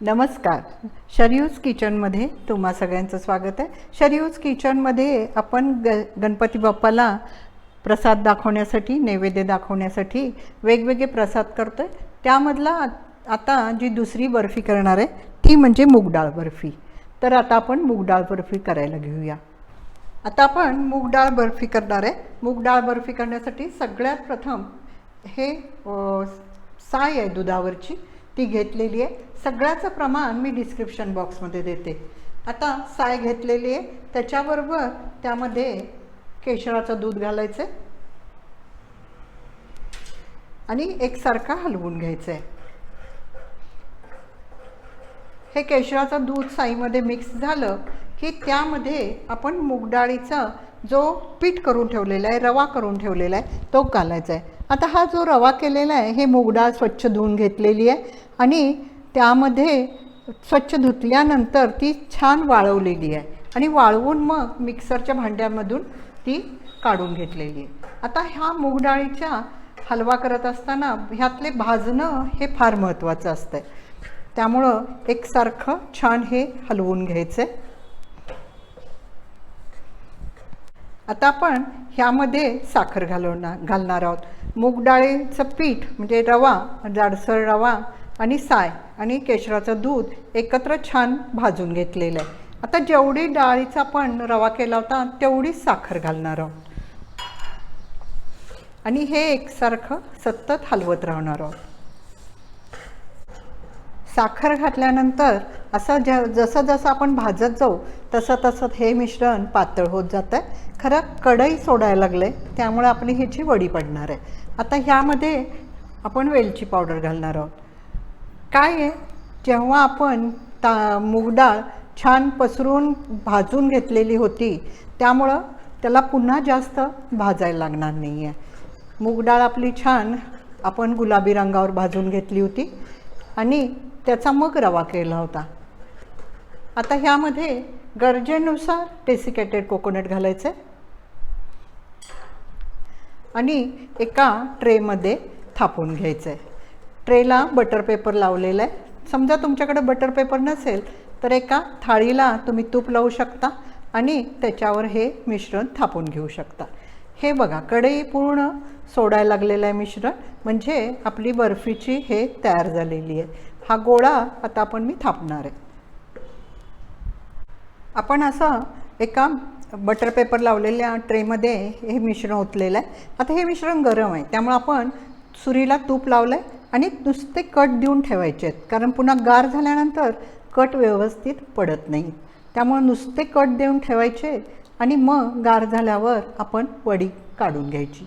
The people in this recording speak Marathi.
नमस्कार. शरयूज किचनमध्ये तुम्हा सगळ्यांचं स्वागत आहे. शरयूज किचनमध्ये आपण ग गणपती बाप्पाला प्रसाद दाखवण्यासाठी नैवेद्य दाखवण्यासाठी वेगवेगळे प्रसाद करतो आहे त्यामधला आता जी दुसरी बर्फी करणार आहे ती म्हणजे मूगडाळ बर्फी. तर आता आपण मूगडाळ बर्फी करायला घेऊया. आता आपण मूगडाळ बर्फी करणार आहे. मूगडाळ बर्फी करण्यासाठी सगळ्यात प्रथम हे साय आहे दुधावरची. ती घेतलेली आहे. सगळ्याचं प्रमाण मी डिस्क्रिप्शन बॉक्समध्ये देते. आता साय घेतलेली आहे. त्याच्याबरोबर त्यामध्ये केशराचं दूध घालायचं आहे. आणि एकसारखा हलवून घ्यायचं आहे. हे केशराचं दूध साईमध्ये मिक्स झालं की त्यामध्ये आपण मूग डाळीचा जो पीठ करून ठेवलेला आहे रवा करून ठेवलेला आहे तो घालायचा आहे. आता हा जो रवा केलेला आहे हे मूग डाळ स्वच्छ धुवून घेतलेली आहे आणि त्यामध्ये स्वच्छ धुतल्यानंतर ती छान वाळवलेली आहे. आणि वाळवून मग मिक्सरच्या भांड्यामधून ती काढून घेतलेली आहे. आता ह्या मूगडाळीच्या हलवा करत असताना ह्यातले भाजणं हे फार महत्त्वाचं असतं त्यामुळं एकसारखं छान हे हलवून घ्यायचं आहे आता आपण ह्यामध्ये साखर घालवणार घालणार आहोत. मूग डाळीचं पीठ म्हणजे रवा जाडसर रवा आणि साय आणि केशराचं दूध एकत्र छान भाजून घेतलेलं आहे. आता जेवढी डाळीचा आपण रवा केला होता तेवढीच साखर घालणार आहोत. आणि हे एकसारखं सतत हलवत राहणार आहोत. साखर घातल्यानंतर असं ज जसं जसं आपण भाजत जाऊ तसं तसं हे मिश्रण पातळ होत जातं आहे खरं कढई सोडायला लागले त्यामुळे आपली ह्याची वडी पडणार आहे. आता ह्यामध्ये आपण वेलची पावडर घालणार आहोत. काय आहे? जेव्हा आपण ता मूग डाळ छान पसरून भाजून घेतलेली होती त्यामुळं त्याला पुन्हा जास्त भाजायला लागणार नाही आहे मूग डाळ आपली छान आपण गुलाबी रंगावर भाजून घेतली होती आणि त्याचा मग रवा केला होता. आता ह्यामध्ये गरजेनुसार डेसिकेटेड कोकोनट घालायचं आहे आणि एका ट्रेमध्ये थापून घ्यायचं आहे ट्रेला बटर पेपर लावलेला आहे समजा तुमच्याकडे बटर पेपर नसेल तर एका थाळीला तुम्ही तूप लावू शकता आणि त्याच्यावर हे मिश्रण थापून घेऊ शकता. हे बघा कढई पूर्ण सोडायला लागलेलं आहे मिश्रण म्हणजे आपली बर्फीची हे तयार झालेली आहे. हा गोळा आता आपण मी थापणार आहे. आपण असं एका बटर पेपर लावलेल्या ट्रेमध्ये हे मिश्रण ओतलेलं आहे. आता हे मिश्रण गरम आहे. त्यामुळे आपण सुरीला तूप लावलं आहे आणि नुसते कट देऊन ठेवायचे आहेत. कारण पुन्हा गार झाल्यानंतर कट व्यवस्थित पडत नाही. त्यामुळे नुसते कट देऊन ठेवायचे आणि मग गार झाल्यावर आपण वडी काढून घ्यायची.